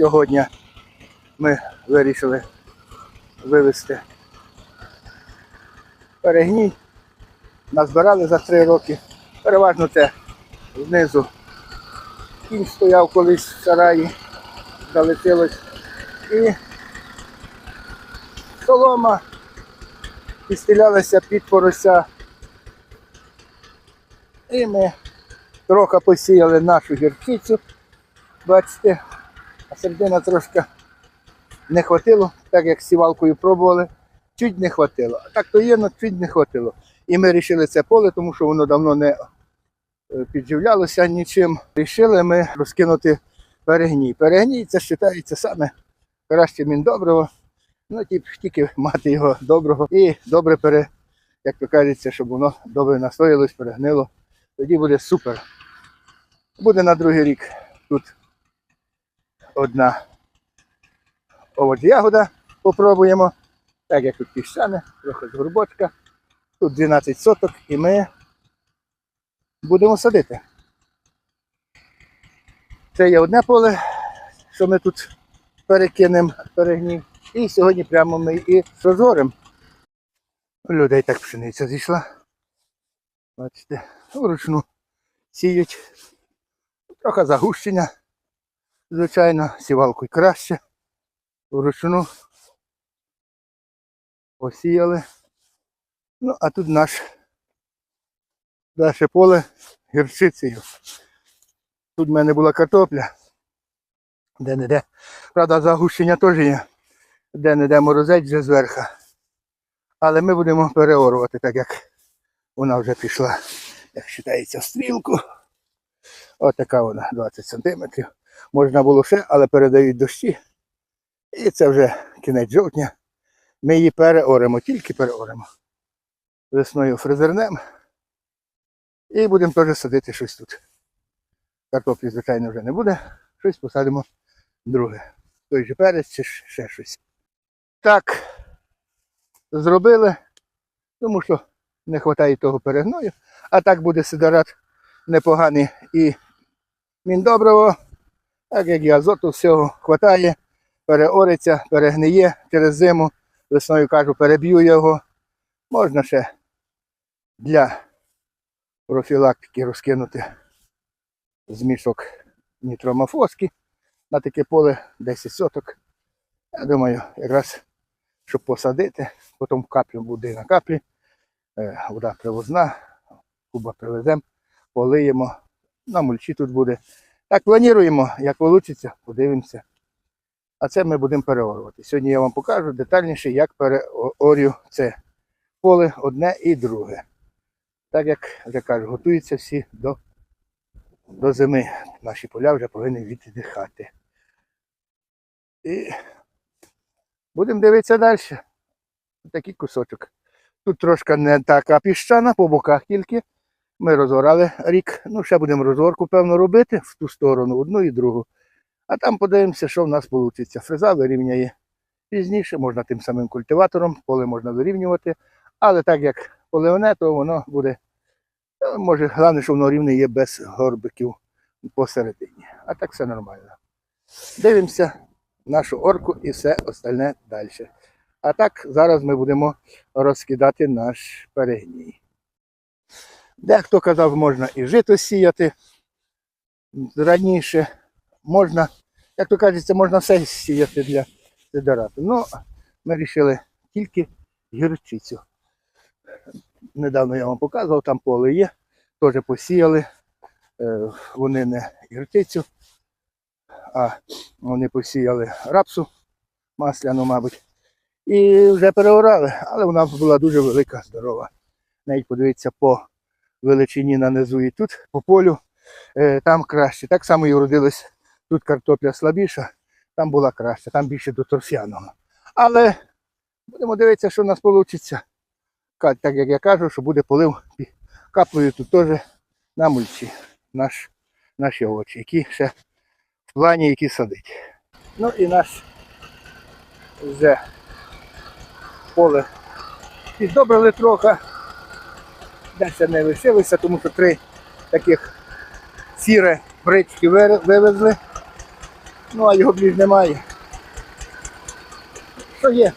сьогодні ми вирішили вивезти перегній. Назбирали за три роки. Переважно це знизу. Кінь стояв колись в сараї, залетілось. І солома підстрілялася під порося. І ми трохи посіяли нашу гірчицю. Бачите, а середина трошки не хватило, так як сівалкою пробували, чуть не хватило. А так то є, але чуть не хватило. І ми вирішили це поле, тому що воно давно не е, підживлялося нічим. Рішили ми розкинути перегній. Перегній це вважається саме краще міндобриво. Ну, тільки мати його доброго і добре пере, як то кажеться, щоб воно добре настоялось, перегнило. Тоді буде супер. Буде на другий рік тут одна овоч ягода попробуємо. Так як тут піщане, трохи з горбочка. Тут 12 соток і ми будемо садити. Це є одне поле, що ми тут перекинемо перегнів. І сьогодні прямо ми і розгоремо. Людей так пшениця зійшла. Бачите, вручну сіють. Трохи загущення. Звичайно, сівалкою краще. Вручну посіяли. Ну, а тут наш наше поле гірчицею. Тут в мене була картопля. Де-не-де. Правда, загущення теж є. Де-не-де морозець вже зверху. Але ми будемо переорувати, так як вона вже пішла, як вважається, в стрілку. Ось така вона, 20 сантиметрів. Можна було ще, але передають дощі. І це вже кінець жовтня. Ми її переоремо, тільки переоремо. Весною фрезернем. І будемо теж садити щось тут. Картоплі, звичайно, вже не буде. Щось посадимо друге. Той же перець чи ще щось. Так, зробили, тому що не вистачає того перегною. А так буде сидорат непоганий і міндобриво, так як і азоту всього вистачає, переориться, перегниє через зиму. Весною кажу, переб'ю його. Можна ще для профілактики розкинути змішок нітромофоски на таке поле 10 соток. Я думаю, якраз щоб посадити, потім каплю буде на каплі, е, вода привозна, куба привеземо, полиємо. На мульчі тут буде. Так, плануємо, як вийде, подивимося. А це ми будемо переорувати. Сьогодні я вам покажу детальніше, як переорю це поле одне і друге. Так як вже кажу, готуються всі до, до зими. Наші поля вже повинні віддихати. І будемо дивитися далі. Такий кусочок. Тут трошки не така піщана, по боках тільки. Ми розгорали рік. Ну, ще будемо розгорку, певно, робити в ту сторону, одну і другу. А там подивимося, що в нас вийде. Фреза вирівняє пізніше, можна тим самим культиватором, поле можна вирівнювати. Але так як поливне, то воно буде. е, Може, головне, що воно рівне є без горбиків посередині. А так все нормально. Дивимося нашу орку і все остальне далі. А так, зараз ми будемо розкидати наш перегній. Дехто казав, можна і жито сіяти раніше. Можна, як то кажеться, можна все сіяти для сидорату. Ну, ми вирішили тільки гірчицю. Недавно я вам показував, там поле є, теж посіяли. Е, Вони не гірчицю, а вони посіяли рапсу масляну, мабуть. І вже переорали, але вона була дуже велика, здорова. Навіть подивіться по величині нанизу і тут, по полю, е, там краще. Так само і вродилось. Тут картопля слабіша, там була краще, там більше до торфяного. Але будемо дивитися, що в нас вийде. Так як я кажу, що буде полив каплею тут теж на мульчі. Наш, наші овочі, які ще в плані, які садить. Ну і наш вже поле піддобрили трохи. Десь не лишилося, тому що три таких сіре брички вивезли. Ну, а його більш немає. Що є?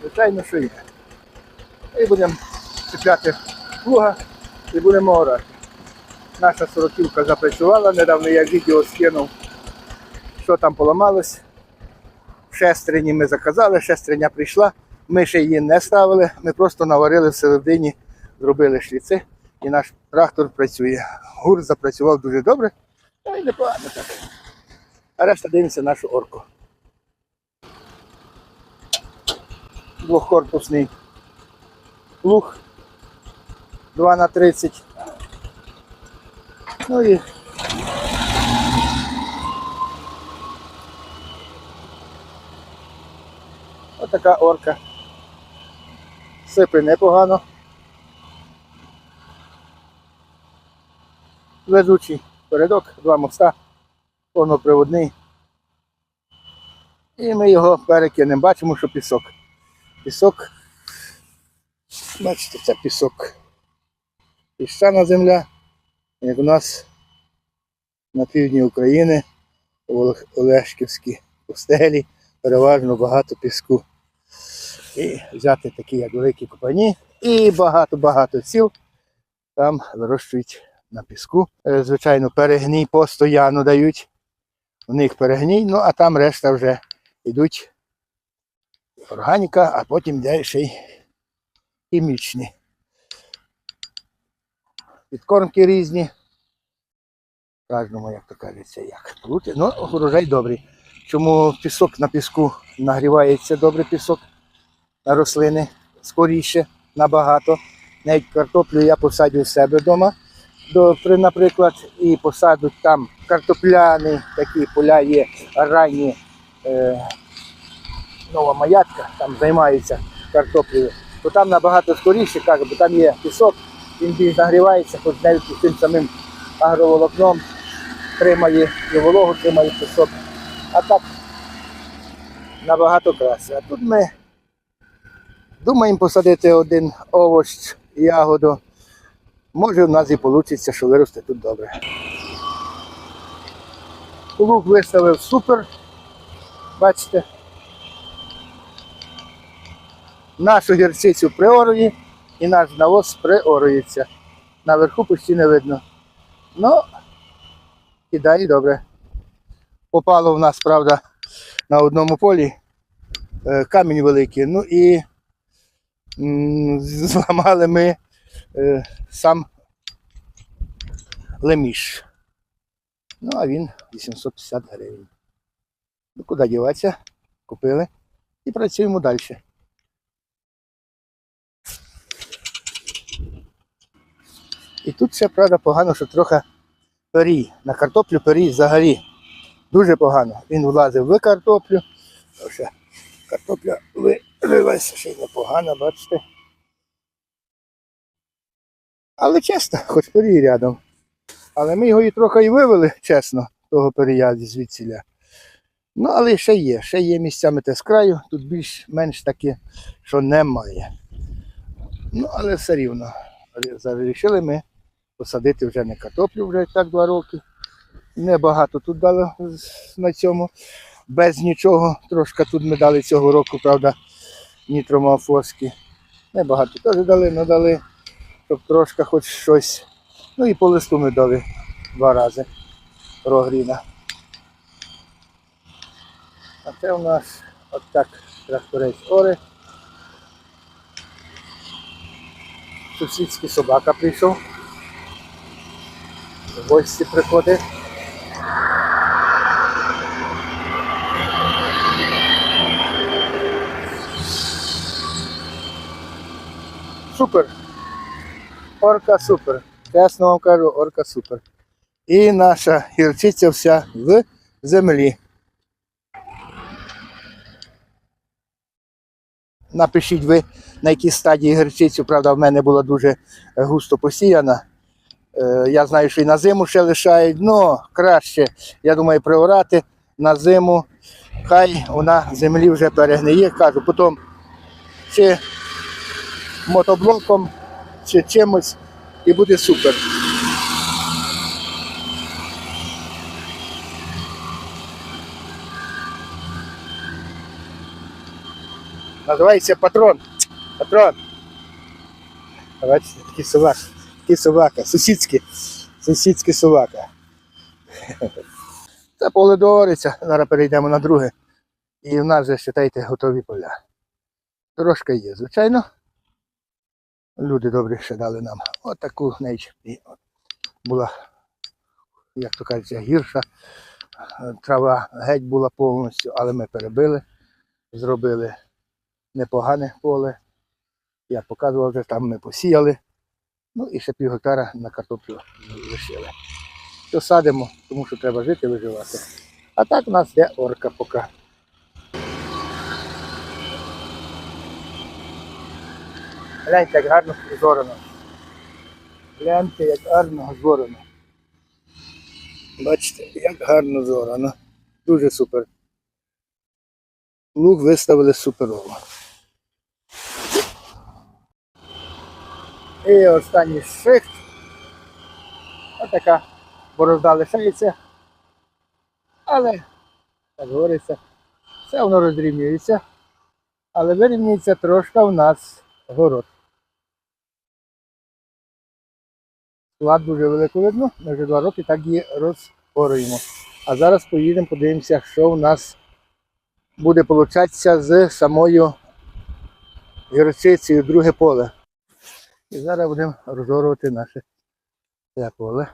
Звичайно, що є. І будемо чіпляти плуга і будемо орати. Наша сороківка запрацювала, недавно я відео скинув, що там поламалось. Шестрині ми заказали, шестриня прийшла. Ми ще її не ставили, ми просто наварили всередині, зробили шліци і наш трактор працює. Гур запрацював дуже добре, та й непогано так. А решта дивимося нашу орку. Двохкорпусний плуг 2 на 30. Ну і отака орка. Сипи непогано. Везучий передок, два моста, повноприводний. І ми його перекинемо. Бачимо, що пісок. Пісок. Бачите, це пісок. Піщана земля, як у нас на півдні України, у Олешківській пустелі, переважно багато піску. І взяти такі, як великі купані, і багато-багато сіл там вирощують на піску. Е, Звичайно, перегній постоянно дають. У них перегній, ну а там решта вже йдуть органіка, а потім йде ще й хімічні. Підкормки різні. Кожному, як то кажеться, як. Плути. Ну, урожай добрий. Чому пісок на піску нагрівається добре пісок на рослини скоріше, набагато. Навіть картоплю я посадю в себе вдома, наприклад, і посаду там картопляни, такі поля є ранні е, нова маятка, там займаються картоплею, то там набагато скоріше, кажу, бо там є пісок, він більш нагрівається, хоч навіть тим самим агроволокном тримає і вологу, тримає пісок. А так набагато краще. А тут ми думаємо посадити один овощ, ягоду. Може в нас і вийде, що виросте тут добре. Лук виставив супер. Бачите. Нашу гірчицю приорує і наш навоз приорується. Наверху почти не видно. Ну, і далі добре. Попало в нас, правда, на одному полі е, камінь великий. Ну і зламали ми сам леміш. Ну, а він 850 гривень. Ну, куди діватися? Купили і працюємо далі. І тут ще, правда, погано, що трохи перій. На картоплю перій взагалі дуже погано. Він влазив в картоплю. Картопля вилилася ще й непогано, бачите. Але чесно, хоч перій рядом. Але ми його і трохи і вивели, чесно, того переїзду звідсіля. Ну, але ще є, ще є місцями те з краю, тут більш-менш таке, що немає. Ну, але все рівно. Вирішили ми посадити вже не картоплю, вже так два роки. Небагато тут дали на цьому. Без нічого. Трошки тут ми дали цього року, правда, нітромофоски. Небагато теж дали, але дали, щоб трошки хоч щось. Ну і по листу ми два рази прогріна. А це у нас от так тракторець Ори. Сусідський собака прийшов. Гості приходить. Супер. Орка супер. Чесно вам кажу, орка супер. І наша гірчиця вся в землі. Напишіть ви, на якій стадії гірчицю, правда, в мене була дуже густо посіяна. Е, Я знаю, що і на зиму ще лишають, але краще, я думаю, приорати на зиму. Хай вона землі вже перегниє, кажу, потім чи мотоблоком, чи чимось, і буде супер. Називається патрон. Патрон. Бачите, такий собак, такий собака, сусідський, сусідський собака. Та поле доориться, зараз перейдемо на друге. І в нас вже, вважайте, готові поля. Трошка є, звичайно. Люди добрі ще дали нам отаку неч. І була, як то кажеться, гірша. Е, Трава геть була повністю, але ми перебили, зробили непогане поле. Я показував вже, там ми посіяли. Ну і ще пів гектара на картоплю лишили. То садимо, тому що треба жити, виживати. А так у нас є орка поки. Гляньте, як гарно зорано. Гляньте, як гарно зорано. Бачите, як гарно зорано. Дуже супер. Лук виставили суперово. І останній шихт. Отака борозда лишається. Але, так говориться, все воно розрівнюється. Але вирівнюється трошки у нас город. Склад дуже велико видно, ми вже два роки так її розпоруємо. А зараз поїдемо, подивимося, що у нас буде получатися з самою гірчицею, друге поле. І зараз будемо розорувати наше це поле.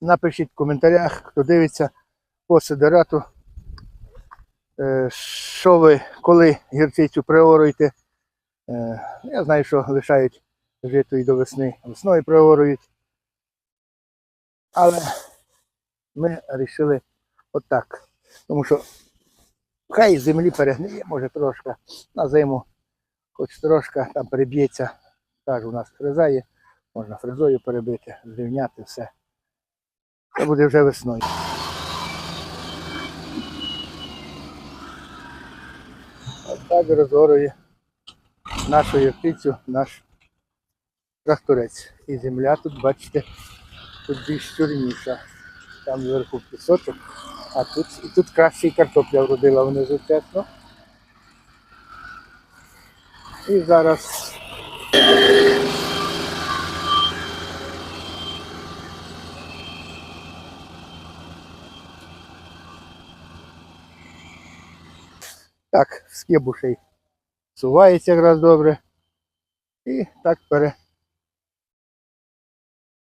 Напишіть в коментарях, хто дивиться по сидерату, е, що ви, коли гірчицю приоруєте. Е, Я знаю, що лишають жито і до весни. Весною приорують. Але ми вирішили отак. Тому що хай землі перегниє, може трошки на зиму, хоч трошки там переб'ється. Кажу, у нас фреза можна фрезою перебити, зрівняти все. Це буде вже весною. Отак розгорує нашу птицю наш тракторець. І земля тут, бачите, тут більш чорніша. Там зверху пісочок, а тут і тут краще і картопля вродила внизу, чесно. І зараз так, скибушей сувається якраз добре. І так пере...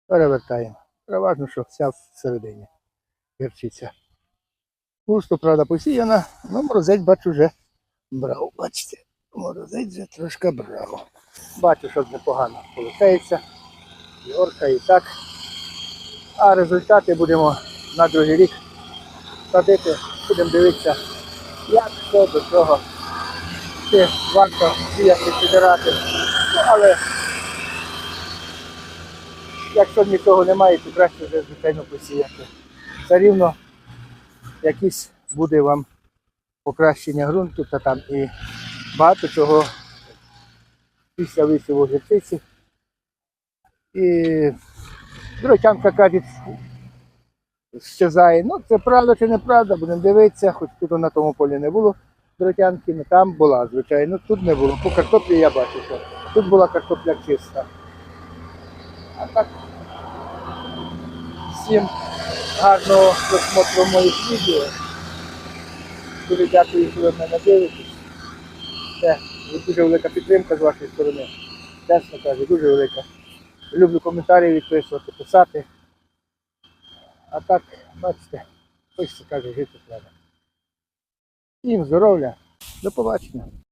перевертаємо. Переважно, що вся всередині гірчиця. Густо, правда, посіяна, але морозець бачу вже брав. Бачите, морозець вже трошки брав. Бачу, що непогано виходить. І і так. А результати будемо на другий рік садити, будемо дивитися, як що до чого. Варто сіяти підирати. Ну, але якщо нічого немає, то краще вже звичайно посіяти. Все рівно якісь буде вам покращення ґрунту та там і багато чого після висіву гірчиці. І дротянка каже, щезає. Ну, це правда чи неправда, будемо дивитися, хоч тут на тому полі не було дротянки, але там була, звичайно, тут не було. По картоплі я бачу, що тут була картопля чиста. А так всім гарного просмотру моїх відео. Дуже дякую, що ви мене дивитесь. Це дуже велика підтримка з вашої сторони. Чесно кажу, дуже велика. Люблю коментарі відписувати, писати. А так, бачите, хочеться каже, жити треба. Всім здоров'я, до побачення.